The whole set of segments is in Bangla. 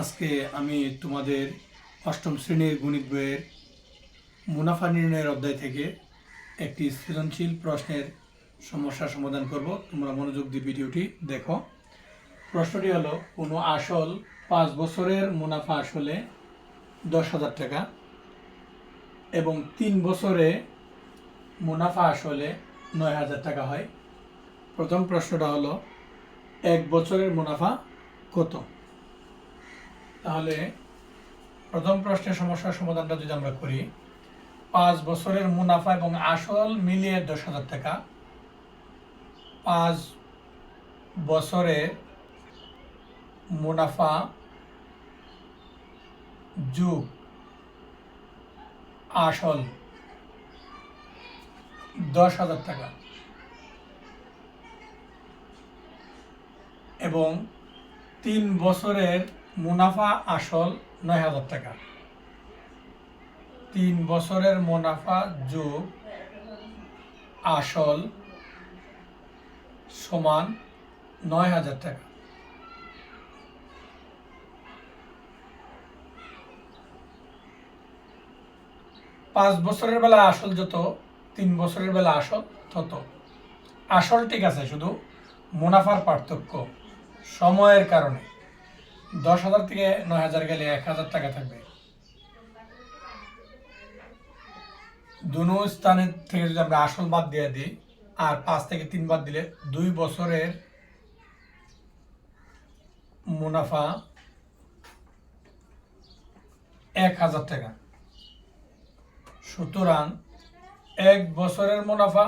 আজকে আমি তোমাদের অষ্টম শ্রেণির গণিত বইয়ের মুনাফা নির্ণয়ের অধ্যায় থেকে একটি সৃজনশীল প্রশ্নের সমস্যার সমাধান করব। তোমরা মনোযোগ দিয়ে ভিডিওটি দেখো। প্রশ্নটি হলো, কোনো আসল পাঁচ বছরের মুনাফা আসলে দশ হাজার টাকা এবং তিন বছরে মুনাফা আসলে নয় হাজার টাকা হয়? প্রথম প্রশ্নটা হলো, এক বছরের মুনাফা কত? তাহলে প্রথম প্রশ্নের সমস্যার সমাধানটা যদি আমরা করি, পাঁচ বছরের মুনাফা এবং আসল মিলিয়ে দশ হাজার টাকা। পাঁচ বছরে মুনাফা যুগ আসল দশ হাজার টাকা। এবং তিন বছরের মুনাফা আসল নয় হাজার টাকা। তিন বছরের মুনাফা যোগ আসল সমান নয় হাজার টাকা। পাঁচ বছরের বেলা আসল যত, তিন বছরের বেলা আসল তত। আসল ঠিক আছে, শুধু মুনাফার পার্থক্য সময়ের কারণে। দশ হাজার থেকে নয় হাজার গেলে এক হাজার টাকা থাকবে। দুনো স্থানের থেকে যদি আমরা আসল বাদ দিয়ে দিই, আর পাঁচ থেকে তিন বাদ দিলে দুই বছরের মুনাফা এক হাজার টাকা। সুতরাং এক বছরের মুনাফা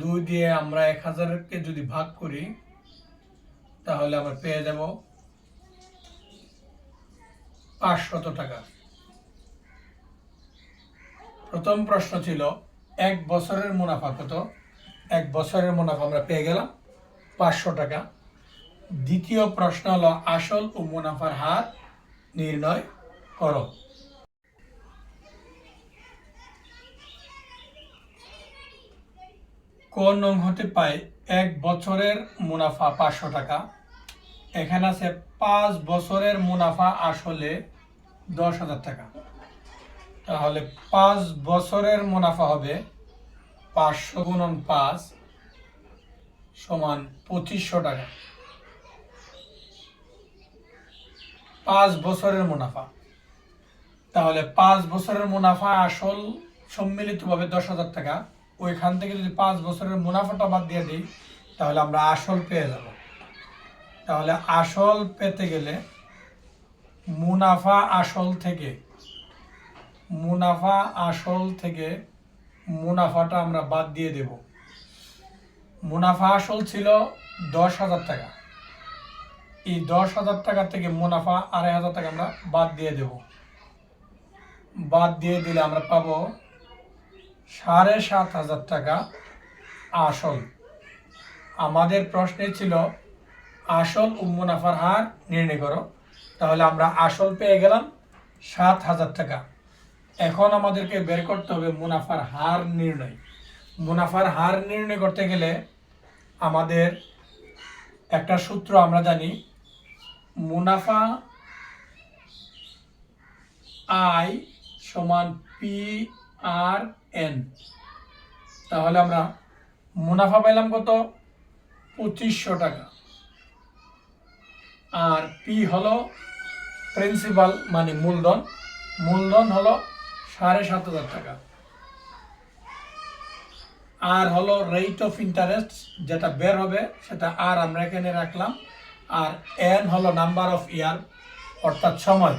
দুই দিয়ে আমরা এক হাজারকে যদি ভাগ করি, তাহলে আমরা পেয়ে যাব পাঁচশত টাকা। প্রথম প্রশ্ন ছিল, এক বছরের মুনাফা কত? এক বছরের মুনাফা আমরা পেয়ে গেলাম পাঁচশো টাকা। দ্বিতীয় প্রশ্ন হলো, আসল ও মুনাফার হার নির্ণয় করো। কোন নং হতে পায় এক বছরের মুনাফা পাঁচশো টাকা। এখানে আছে, পাঁচ বছরের মুনাফা আসলে দশ হাজার টাকা। তাহলে পাঁচ বছরের মুনাফা হবে পাঁচশো গুণন পাঁচ সমান পঁচিশশো টাকা। পাঁচ বছরের মুনাফা। তাহলে পাঁচ বছরের মুনাফা আসল সম্মিলিতভাবে দশ হাজার টাকা। ওইখান থেকে যদি পাঁচ বছরের মুনাফাটা বাদ দিয়ে দিই, তাহলে আমরা আসল পেয়ে যাব। তাহলে আসল পেতে গেলে মুনাফা আসল থেকে, মুনাফা আসল থেকে মুনাফাটা আমরা বাদ দিয়ে দেব। মুনাফা আসল ছিল দশ হাজার টাকা। এই দশ হাজার টাকা থেকে মুনাফা আড়াই হাজার টাকা আমরা বাদ দিয়ে দেব। বাদ দিয়ে দিলে আমরা পাবো সাড়ে সাত হাজার টাকা আসল। আমাদের প্রশ্নে ছিল, আসল ও মুনাফার হার নির্ণয় করো। তাহলে আমরা আসল পেয়ে গেলাম সাত হাজার টাকা। এখন আমাদেরকে বের করতে হবে মুনাফার হার নির্ণয়। মুনাফার হার নির্ণয় করতে গেলে আমাদের একটা সূত্র আমরা জানি, মুনাফা আই সমান পি আর এন তাহলে আমরা মুনাফা পাইলাম কত? পঁচিশশো টাকা। আর পি হলো প্রিন্সিপাল মানে মূলধন। মূলধন হলো সাড়ে সাত হাজার টাকা। আর হলো রেট অফ ইন্টারেস্ট যেটা বের হবে, সেটা আর আমরা এখানে রাখলাম। আর এন হলো নাম্বার অফ ইয়ার অর্থাৎ সময়।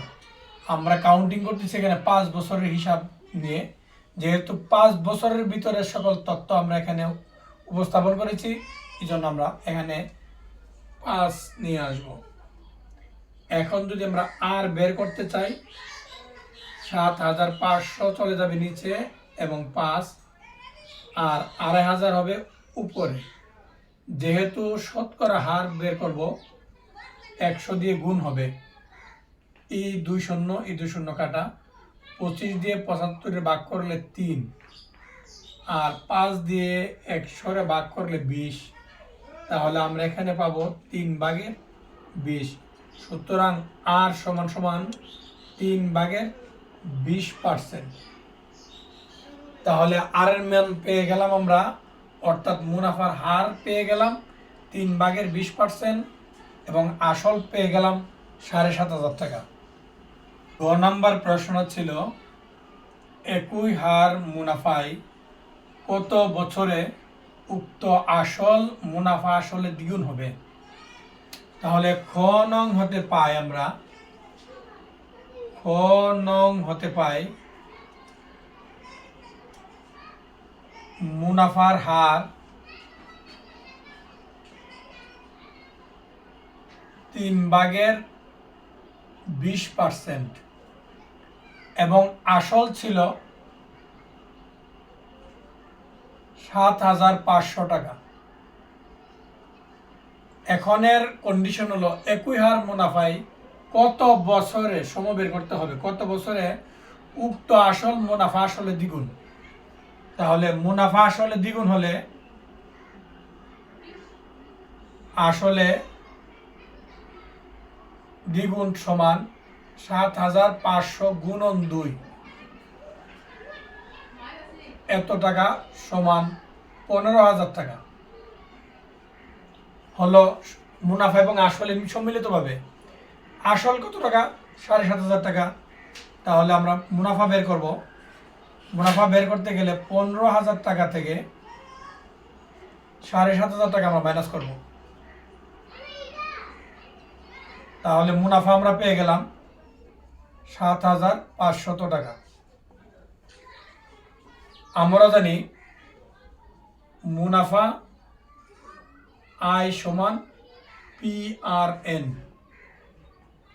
আমরা কাউন্টিং করতেছি এখানে পাঁচ বছরের হিসাব নিয়ে। যেহেতু পাঁচ বছরের ভিতরে সকল তথ্য আমরা এখানে উপস্থাপন করেছি এই জন্য আমরা এখানে পাঁচ নিয়ে আসব। এখন যদি আমরা আর বের করতে চাই সাত হাজার পাঁচশো চলে যাবে নিচে এবং পাঁচ, আর আড়াই হাজার হবে উপরে। যেহেতু শতকরা হার বের করব, একশো দিয়ে গুণ হবে। এই দুই শূন্য এই দুই শূন্য কাটা। পঁচিশ দিয়ে পঁচাত্তরে ভাগ করলে তিন, আর পাঁচ দিয়ে একশোরে ভাগ করলে বিশ। তাহলে আমরা এখানে পাবো তিন ভাগের বিশ। সুতরাং আর সমান সমান তিন ভাগের বিশ পার্সেন্ট। তাহলে আর এর মান পেয়ে গেলাম আমরা, অর্থাৎ মুনাফার হার পেয়ে গেলাম তিন ভাগের বিশ পার্সেন্ট এবং আসল পেয়ে গেলাম সাড়ে সাত হাজার টাকা। গ নাম্বার প্রশ্ন ছিল, একই হার মুনাফায় কত বছরে উক্ত আসল মুনাফা আসলে দ্বিগুণ হবে? তাহলে খ নং হতে পাই আমরা। খ নং হতে পাই মুনাফার হার তিন ভাগের বিশ পার্সেন্ট। এবং আসল ছিল সাত হাজার পাঁচশো টাকা। এখনের কন্ডিশন হলো একই হার মুনাফায় কত বছরে সম বের করতে হবে? কত বছরে উক্ত আসল মুনাফা আসলে দ্বিগুণ? তাহলে মুনাফা আসলে দ্বিগুণ হলে আসলে দ্বিগুণ সমান সাত হাজার পাঁচশো গুণন দুই। এত টাকা সমান পনেরো হাজার টাকা। হলো মুনাফা এবং আসল সম্মিলিত ভাবে আসল কত টাকা? সাড়ে সাত হাজার টাকা। তাহলে আমরা মুনাফা বের করব। মুনাফা বের করতে গেলে পনেরো হাজার টাকা থেকে সাড়ে সাত হাজার টাকা আমরা মাইনাস করব। তাহলে মুনাফা আমরা পেয়ে গেলাম সাত হাজার পাঁচশত টাকা। আমরা জানি মুনাফা আয় সমান পি আর এন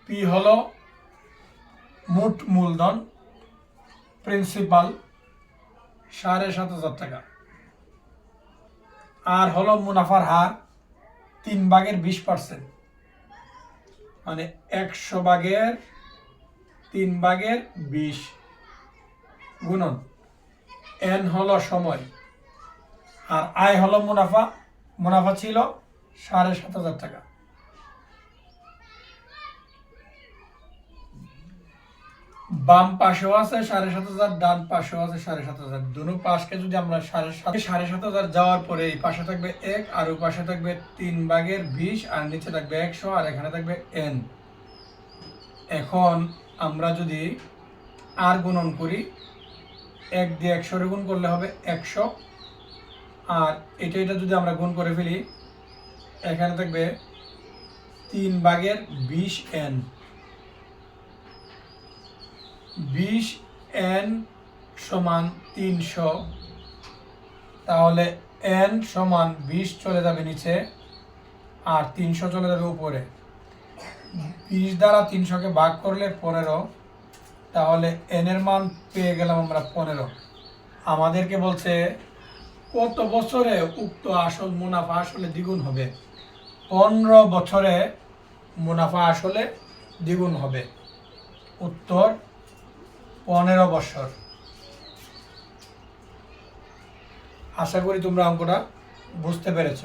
পি হল মোট মূলধন প্রিন্সিপাল সাড়ে সাত হাজার টাকা। আর হলো মুনাফার হার তিন ভাগের বিশ পার্সেন্ট মানে একশো ভাগের তিন ভাগের বিশ গুণন। এন হলো সময়। আর আয় হলো মুনাফা মুনাফা ছিল সাড়ে সাত হাজার টাকা। বাম পাশেও আছে সাড়ে সাত হাজার, ডান পাশেও আছে সাড়ে সাত হাজার। দুনো পাশকে যদি আমরা সাড়ে সাত সাড়ে সাত হাজার যাওয়ার পরে এই পাশে থাকবে এক, আর ওই পাশে থাকবে তিন ভাগের বিশ, আর নিচে থাকবে একশো, আর এখানে থাকবে এন। এখন আমরা যদি আর গুণন করি, এক দিয়ে একশোরে গুণ করলে হবে একশো। আর এটা এটা যদি আমরা গুণ করে ফেলি, এখানে থাকবে তিন ভাগের বিশ এন। বিশ এন সমান তিনশো। তাহলে এন সমান বিশ চলে যাবে নিচে আর তিনশো চলে যাবে উপরে। বিশ দ্বারা তিনশোকে ভাগ করলে পনেরো। তাহলে এনের মান পেয়ে গেলাম আমরা পনেরো। আমাদেরকে বলছে কত বছরে উক্ত আসল মুনাফা আসলে দ্বিগুণ হবে? পনেরো বছরে মুনাফা আসলে দ্বিগুণ হবে। উত্তর, পনেরো বছর। আশা করি তোমরা অঙ্কটা বুঝতে পেরেছ।